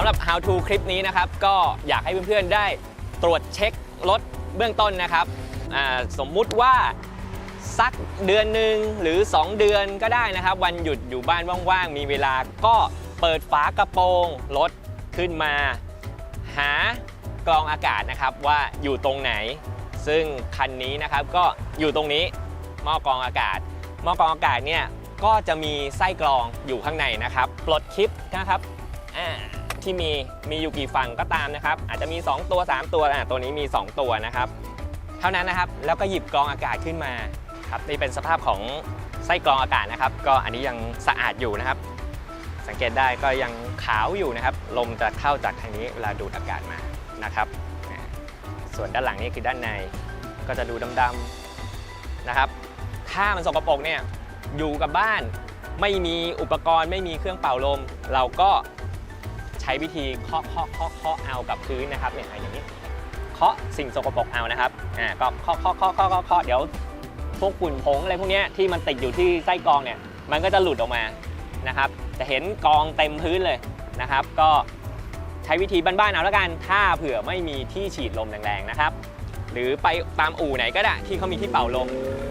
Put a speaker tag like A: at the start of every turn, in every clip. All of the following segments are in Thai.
A: สำหรับ how to คลิปนี้นะครับ ก็อยากให้เพื่อนๆได้ตรวจเช็ครถเบื้องต้นนะครับ สมมุติว่าสักเดือนหนึ่งหรือ 2 เดือนก็ได้นะครับ วันหยุดอยู่บ้านว่างๆ มีเวลาก็เปิดฝากระโปรงรถขึ้นมา หากรองอากาศนะครับว่าอยู่ตรงไหน ซึ่งคันนี้นะครับก็อยู่ตรงนี้หม้อกรองอากาศหม้อกรองอากาศเนี่ยก็จะมีไส้กรองอยู่ข้างในนะครับ ปลดคลิปนะครับอ่า ที่มีมีอยู่กี่ฝั่งก็ตามนะครับ อาจจะมี 2 ตัว 3 ตัวอ่าตัวนี้มี 2 ตัวนะครับ เท่านั้นนะครับแล้วก็หยิบกรองอากาศขึ้นมาครับนี่เป็นสภาพของไส้กรองอากาศนะครับ ก็อันนี้ยังสะอาดอยู่นะครับ สังเกตได้ก็ยังขาวอยู่นะครับ ลมจะเข้าจากทางนี้เวลาดูดอากาศมานะครับ ส่วนด้านหลังนี่คือด้านในก็จะดูดำๆนะครับ ถ้ามันสกปรกเนี่ยอยู่กับบ้านไม่มีอุปกรณ์ไม่มีเครื่องเป่าลม เราก็ ใช้วิธีเคาะเคาะเคาะเคาะเอากับพื้นนะครับเนี่ยอย่างนี้เคาะสิ่งสกปรกเอานะครับอ่าก็เคาะเคาะเคาะเคาะเคาะเดี๋ยวพวกฝุ่นผงอะไรพวกนี้ที่มันติดอยู่ที่ไส้กรองเนี่ยมันก็จะหลุดออกมานะครับจะเห็นกองเต็มพื้นเลยนะครับ ก็ใช้วิธีบ้านๆเอาแล้วกันถ้าเผื่อไม่มีที่ฉีดลมแรงๆนะครับ หรือไปตามอู่ไหนก็ได้ที่เขามีที่เป่าลม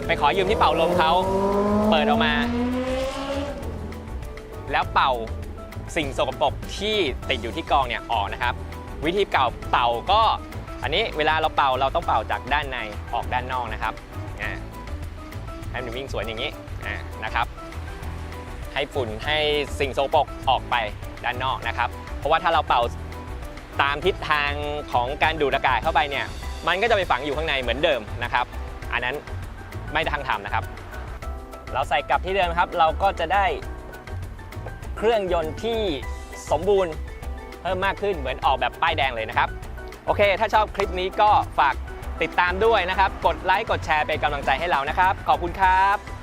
A: ไปขอยืมที่เป่าลมเขาเปิดออกมา แล้วเป่า สิ่งสกปรกที่ติดอยู่ที่กองเนี่ยออกนะครับ วิธีเก่าเป่าก็ อันนี้เวลาเราเป่าเราต้องเป่าจากด้านในออกด้านนอกนะครับอ่าให้มันวิ่งสวนอย่างนี้นะครับ ให้ฝุ่นให้สิ่งโสกปรกออกไปด้านนอกนะครับ เพราะว่าถ้าเราเป่าตามทิศทางของการดูดอากาศเข้าไปเนี่ย มันก็จะไปฝังอยู่ข้างในเหมือนเดิมนะครับ อันนั้นไม่ทางทำนะครับ เราใส่กลับที่เดิมครับ เราก็จะได้ เครื่องยนต์ที่สมบูรณ์เพิ่มมากขึ้นเหมือนออกแบบป้ายแดงเลยนะครับโอเค ถ้าชอบคลิปนี้ก็ฝากติดตามด้วยนะครับ กดไลค์ กดแชร์เป็นกำลังใจให้เรานะครับ ขอบคุณครับ